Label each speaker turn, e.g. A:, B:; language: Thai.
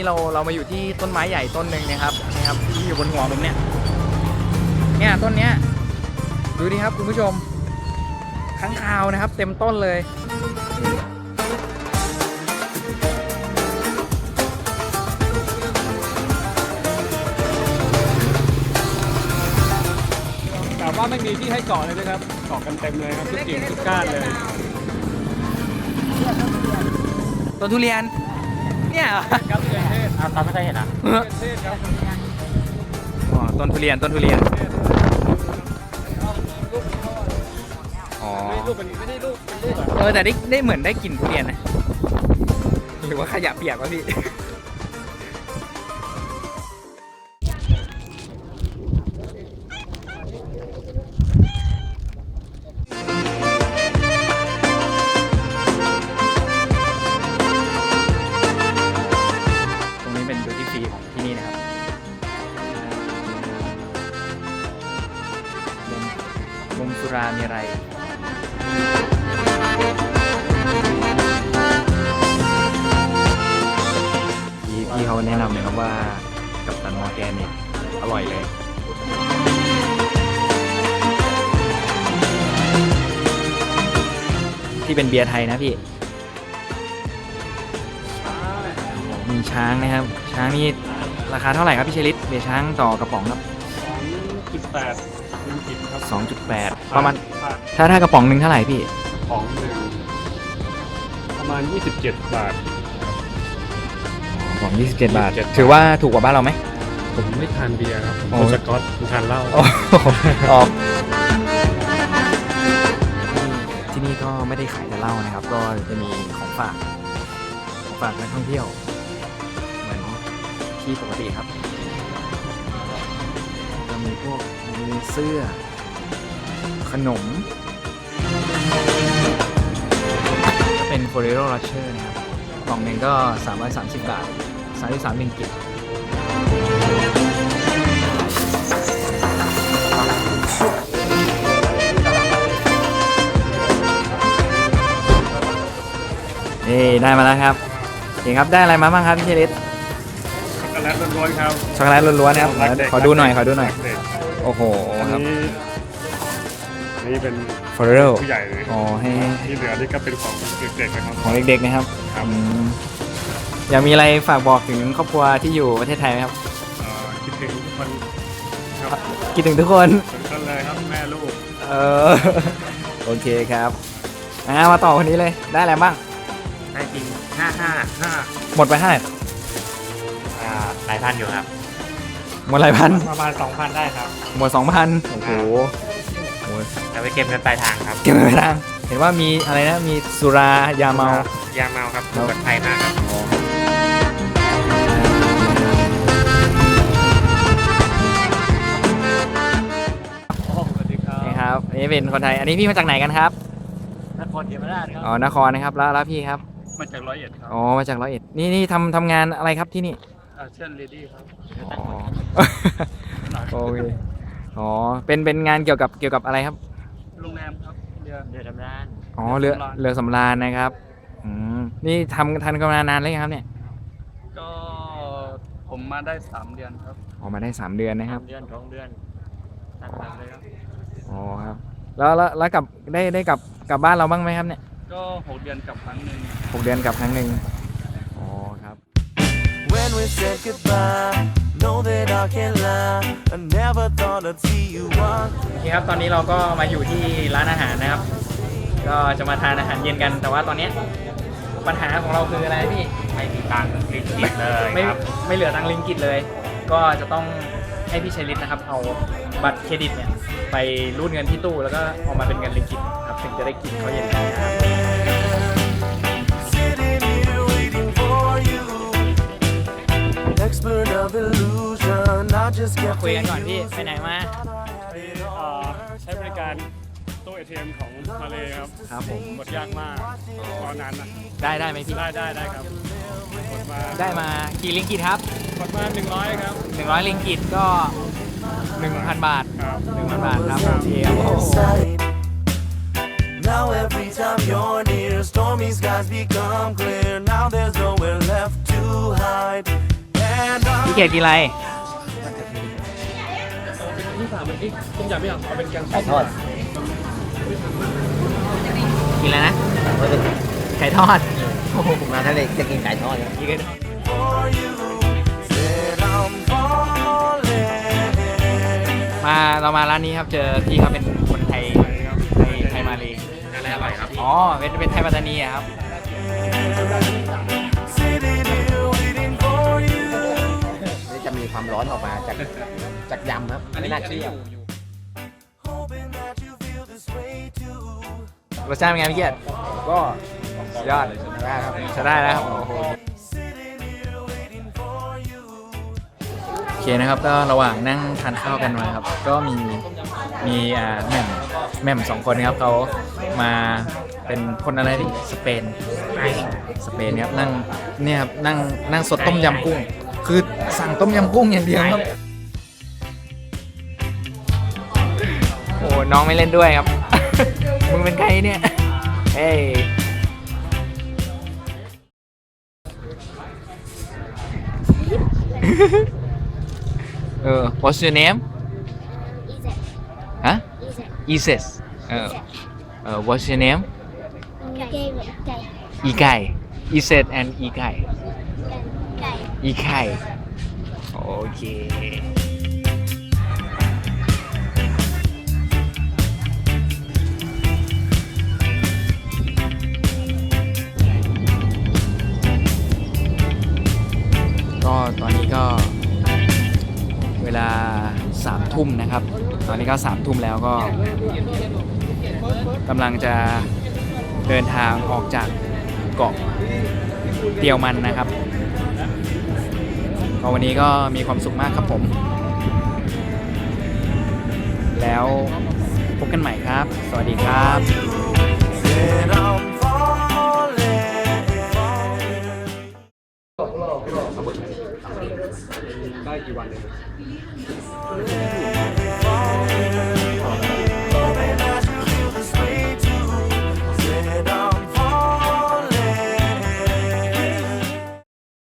A: ตอนนี้เราเรามาอยู่ที่ต้นไม้ใหญ่ต้นหนึ่งนะครับนี่ครับที่อยู่บนหัวผมเนี่ยเนี่ยต้นเนี้ยดูดิครับคุณผู้ชมค้างคาวนะครับ เต็มต้นเลย
B: แต่ว่าไม่มีที่ให้เกาะเลยนะครับเกาะกันเต็มเลยครับทุกกิ่งทุกก้านเลย
A: ต้นทุเรียน เนี่ยเหรอ
B: ครับเทศเทศ
C: อ้าวตอนไม่เคยเห็นอะ
B: เทศครับ
A: อ๋อต้นทุเรียนต้นทุเรียน อ๋อ
B: ไม่ลูกเป็นไม่ได้ลูกเป็นลูกอะ
A: เออแต่ได้ได้เหมือนได้กลิ่นทุเรียนนะ หรือว่าขยะเปียกวะพี่ สุรามีอะไรพี่พี่เขาแนะนำเลยครับว่ากับตันมอร์แกนเนี่ยอร่อยเลยที่เป็นเบียร์ไทยนะพี่ มีช้างนะครับ ช้างนี่ราคาเท่าไหร่ครับพี่เชลิตเบียร์ช้างต่อกระป๋องครับ
B: จุดแปด ลิมิตครับ
A: 2.8 ประมาณ
B: ผ่าน
A: ถ้าถ้ากระป๋องหนึ่งเท่าไหร่พี่
B: ของหนึ่งประมาณ 27 บาท
A: กระป๋อง 27 บาท
B: 27
A: ถือว่าถูกกว่าบ้านเราไหม
B: ผมไม่ทานเบียร์ครับผม
A: โอ้
B: คนสกอตผมทานเหล้า
A: อ๋อออกที่นี่ก็ไม่ได้ขายแต่เหล้านะครับ ก็จะมีของฝาก ของฝากนักท่องเที่ยว เหมือนที่ปกติครับ จะมีพวก มีเสื้อ ขนม ก็เป็น f o r e r o Rocher นะครับกล่องหนึ่งก็330 บาท33บิงกิตนี่ได้มาแล้วครับเก่งครับได้อะไรมาบ้างครับพี่เชลิต
B: ช็อกโกแลตล้วนๆครับ
A: ช็อกโกแลตล้วนๆนะครับ
B: รักเด็ก
A: ขอดูหน่อยขอดูหน่อย
B: รักเด็ก
A: โอ้โห
B: อัน
A: ครับ
B: นี้นี่เป็น
A: ฟอร์เรล
B: ผู้ใหญ่เลย
A: อ๋อให้
B: ที่เหลือนี่ก็เป็นของเด็กๆนะครับ
A: ของเด็กๆนะครับ
B: ครับ
A: อืมอยากมีอะไรฝากบอกถึงครอบครัวที่อยู่ประเทศไทยไหมครับ
B: เอ่อคิดถึงทุกคนครับ
A: คิดถึงทุกคน
B: ถึงกันเลยครับแม่ลูก
A: เออ โอเคครับ อ่า มาต่อคนนี้เลย ได้อะไรบ้าง
C: ได้จริงห้าห้า
B: ห้า
A: หมดไปเท่าไหร่
C: อ่าหลายพันอยู่ครับ
A: หมดหลายพัน
C: ประมาณสองพันได้ครับ
A: หมดสองพันโอ้โหโอ้ย
C: จะไปเก็บเงินปลายทางครับ
A: เก็บไม่ได้เห็นว่ามีอะไรนะมีสุรายาเมา
C: ยาเมาครับถูกกับไทยมากครับ
B: โอ้สวัสดีครับ
A: นี่ครับอันนี้เป็นคนไทย อันนี้พี่มาจากไหนกันครับ
C: นครศรีธรรมราชครับ
A: อ๋อนครนะครับ แล้วแล้วพี่ครับ
B: มาจากร้อยเอ็ดครับ
A: อ๋อ มาจากร้อยเอ็ด นี่นี่ทำทำงานอะไรครับที่นี่
B: อาเซียนเลดี้ครับ
A: อ๋อโอเคอ๋อเป็นเป็นงานเกี่ยวกับเกี่ยวกับอะไรครับ
B: โรงแรมครับเรือ
C: เดือดดำร้าน
A: อ๋อเรือ
B: เรือสำราญ
A: เรือสำราญนะครับอืมนี่ทำทันกันมานานแล้วยังครับเนี่ย
B: ก็ผมมาได้สามเดือนครับ
A: ออกมาได้สามเดือนนะครับ
C: ทำเดือนสองเดือนตั้งแต่เลยครับ
A: อ๋อครับ แล้วแล้วแล้วกลับได้ได้กลับกลับบ้านเราบ้างไหมครับเนี่ย
B: ก็หกเดือนกลับครั้งหนึ่ง
A: หกเดือนกลับครั้งหนึ่งอ๋อครับ
D: When we said goodbye, know that I can't lie. I never thought I'd see you walk
A: โอเคครับ ตอนนี้เราก็มาอยู่ที่ร้านอาหารนะครับ ก็จะมาทานอาหารเย็นกัน แต่ว่าตอนเนี้ยปัญหาของเราคืออะไรพี่
C: ไม่มีตังค์ลิขิตเลย
A: ไม่
C: ครับ
A: ไม่เหลือตังค์ลิงกิตเลย ก็จะต้องให้พี่ชัยฤทธิ์นะครับ เอาบัตรเครดิตเนี่ยไปรูดเงินที่ตู้แล้วก็เออกมาเป็นเงินลิงกิตครับ ถึงจะได้กินข้าวเย็นกันนะครับ มา
D: kept
A: คุยกันก่อนพี่ ไปไหนมา
B: ใช้บริการตู้ ATM ของมาเลยครับ
A: ครับผม
B: กดยากมากรอนานนะ
A: ได้ได้ไหมพี่
B: ได้ได้ได้ครับกดมา
A: ได้มากี่ลิงกิตครับ
B: กดมา100 ครับ
A: 100 ลิงกิตก็ 1,000 บาท
B: ครับ
A: 1,000 บาทครับโอเคครับผม
D: inside. Now every time you're near, stormy skies become clear. Now there's nowhere left to hide.
A: กียรติกินอะไร
B: ที่สามมันเอ๊ะต้มยำไม่เอาเอาเป็นแกง
E: ไก่ทอด
A: กินอะไรนะไก่ทอดโอ้โห
E: มาทะเลจะกินไก่ทอดครับ
A: กินกัน
D: for you. Said I'm falling.
A: มาเรามาร้านนี้ครับเจอพี่เขาเป็นคนไทยไทยไทยมาเลย
C: อะไรอร่อยครับ
A: อ๋อเป็นเป็นไทยปัตตานีอะครับ
E: ความร้อนออกมาจากจากยำครับไม่น่าเชื่อ
D: Hoping that you feel this way too.
A: รสชาติเป็นไงพี่เกียรติ
E: ก็
A: สุดยอด
E: ได้ครับ
A: ใช้ได้แล้วครับโอ้โห
D: Sitting here waiting for you.
A: โอเคนะครับก็ระหว่างนั่งทานข้าวกันมาครับ ก็มีมีอ่าแหม่มแหม่มสองคนนะครับเขามาเป็นคนอะไรที่สเปนสเปนครับนั่งเนี่ยครับนั่งนั่งสดต้มยำกุ้ง คือสั่งต้มยำกุ้งอย่างเดียวครับ โอ้น้องไม่เล่นด้วยครับ มึงเป็นใครเนี่ย เฮ้ยเออ what's your name ฮะ Isis เออเออ what's your name อีไก่ Isis and อีไก่ อีไข่โอเคก็ตอนนี้ก็เวลาสามทุ่มนะครับ ตอนนี้ก็สามทุ่มแล้วก็กำลังจะเดินทางออกจากเกาะเตียวมันนะครับ ก็วันนี้ก็มีความสุขมากครับผม แล้วพบกันใหม่ครับ สวัสดีครับ
D: Said I'm falling.
B: Falling.
D: falling.